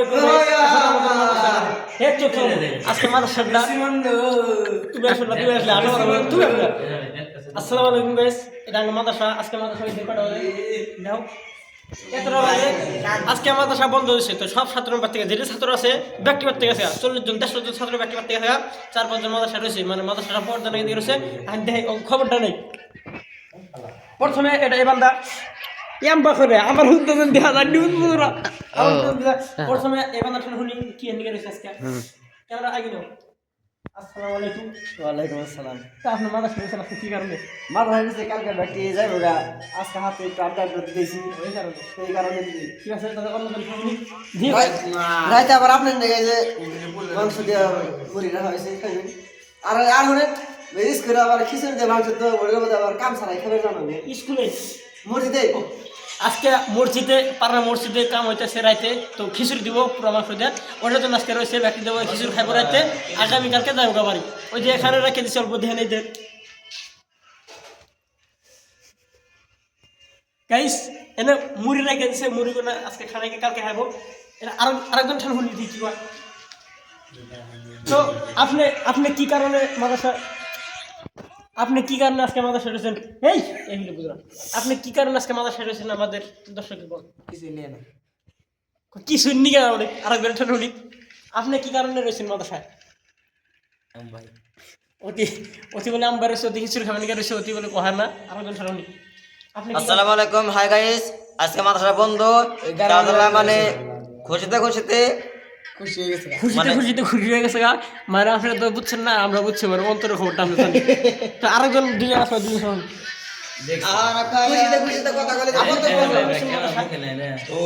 আলাইকুম ভাই। আসসালামু আলাইকুম। হে চুপ চুপ। আজকে মাদ্রাসাটা তুমি আসলে তুমি আসলে আঠারো তুমি আসলে আসসালামু আলাইকুম গাইস এটা আমার মাদ্রাসা। আজকে মাদ্রাসা কটা বন্ধ হয়েছে। তো সব ছাত্র থেকে যেটা ছাত্র আছে ব্যক্তিগত থেকে আছে। চল্লিশ জন দেড়শো জন ছাত্র ব্যক্তিগত থেকে চার পাঁচজন মাদ্রাসা রয়েছে। মানে মাদ্রাসাটা পর্দা নাকি রয়েছে আর দেখে খবরটা নেই। প্রথমে এটা এই বান্দা। ইয়াম্বা করে আমার হুন্দন পুরা আমার হুন্দন দেখা প্রথমে এই বান্দা শুনি কি এন্ডিকে রয়েছে আজকে? ক্যামেরা আগে নাও আসসালামু আলাইকুম। ওয়ালাইকুম আসসালাম। তা আপনি মাদ্রাসা রয়েছেন আপনি কি কারণে? মাথা হয়েছে কালকে ব্যাগটি যাইব গা। আজকে হাতে একটু আড্ডা আড্ডা দিয়েছি। ওই কারণে। সেই কারণে দিদি আছে তাহলে অন্য কোনো শুনি রাইতে আবার আপনার দেখে যে মাংস দিয়ে মুড়ি রাখা হয়েছে আর করে আবার খিচুড়ি দিয়ে মাংস মধ্যে আবার কাম ছাড়াই খাবে জানো স্কুলে? মুড়িতে আজকে মসজিদে, পাড়ার মসজিদে কাম হইতেছে রাইতে, তো খিচুড়ি দিব পুরো মাংস দিয়ে ওটার জন্য আজকে রয়েছে ব্যক্তি দেবো খিচুড়ি খাইবো রাইতে। আগামীকালকে যাব গা বাড়ি ওই যে এখানে রেখে দিচ্ছে অল্প ধ্যান যে গাইস এনে মুড়ি রেখে দিচ্ছে মুড়ি করে আজকে খানাকে কালকে খাইবো। এটা আরও আরেকজন ঠান হুলি কি তো আপনি আপনি কি কারণে মাদ্রাসা আপনি কি কারণে আজকে মাদ্রাসা রয়েছেন? এই এইগুলো বুঝলাম। আপনি কি কারণে আজকে মাদ্রাসা রয়েছেন আমাদের দর্শকের বল। কিছু নিয়ে না। কি শুননি কেন আপনি আরেকবার ঠান হুলি আপনি কি কারণে রয়েছেন মাদ্রাসায়? অতি অতি বলে আম্বার রয়েছে অতি খিচুড়ি খাবেন কে রয়েছে অতি বলে কহার না। আরেকজন আপনি আসসালামু আলাইকুম হাই গাইস। আজকে মাদ্রাসা বন্ধ মানে খুশিতে খুশিতে খুশি হয়ে গেছে খুশিতে খুশিতে খুশি হয়ে গেছে গা মানে আপনারা তো বুঝছেন না আমরা বুঝছি মানে অন্তরের খবরটা আমরা জানি তো আরেকজন দুজন আসবে দুজন শুনুন খুশিতে খুশিতে কথা বলে আপন তো তো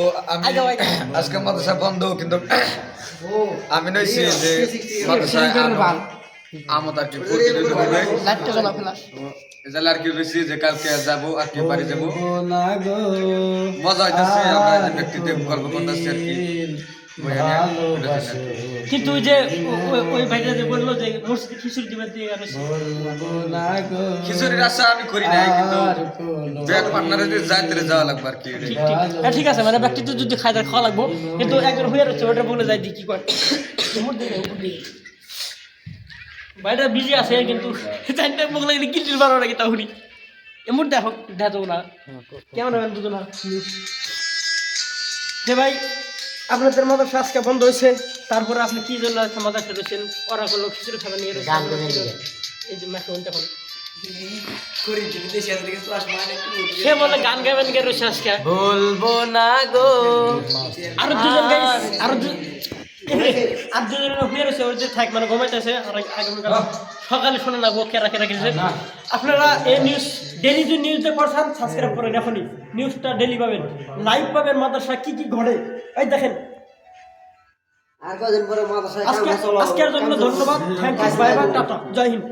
আজকে মাদ্রাসা বন্ধ কিন্তু আমি নইছি যে মাদ্রাসায় আরও আমত আর কি প্রতিনিধি হবে। এজালে আর কি রয়েছি যে কালকে যাব আর কি বাড়ি যাব। মজা হইতেছে আমরা যে ব্যক্তিতে গল্প করতেছি আর কি। বইয়া নিয়ে, এটা হচ্ছে আর কি। কিন্তু যে ওই- ভাইটা যে বলল যে মসজিদে খিচুড়ি দিবে দিয়ে আর রয়েছে। খিচুড়ির আশা আমি করি নাই কিন্তু ব্যাগ পার্টনারে যায় তাহলে যাওয়া লাগবে আর কি। হ্যাঁ, ঠিক আছে মানে ব্যক্তিত্ব যদি খাই তার খাওয়া লাগবো। কিন্তু একজন হয়ে রয়েছে ওটা বলে যায় দি কি করে ভাইটা বিজি আছে কিন্তু চারটা মুখ লাগলে বারো নাকি তা শুনি এমন দেখো দেখো না। কেমন হবেন দুজন? যে ভাই আপনাদের মতো আজকে বন্ধ হয়েছে। তারপরে আপনি কি জন্য ওরা করল খিচুড়ি খাবার নিয়ে এই যে এখন সে বলে গান গাবেন কে রয়েছে আজকে? বলব না গো। আরও দুজন আরও আর দুজন হয়ে রয়েছে ওর যে থাক মানে ঘুমাইতেছে সকালে শুনে না কে রাখে রাখেছে আপনারা এই নিউজ ডেলি যে নিউজে পড়ছেন সাবস্ক্রাইব করেন এখনই নিউজটা ডেলি পাবেন। লাইভ পাবেন মাদ্রাসা কি কি ঘটে। এই দেখেন। আর কদিন পরে আজকের জন্য ধন্যবাদ। Thank you bye bye tata. Jai Hind.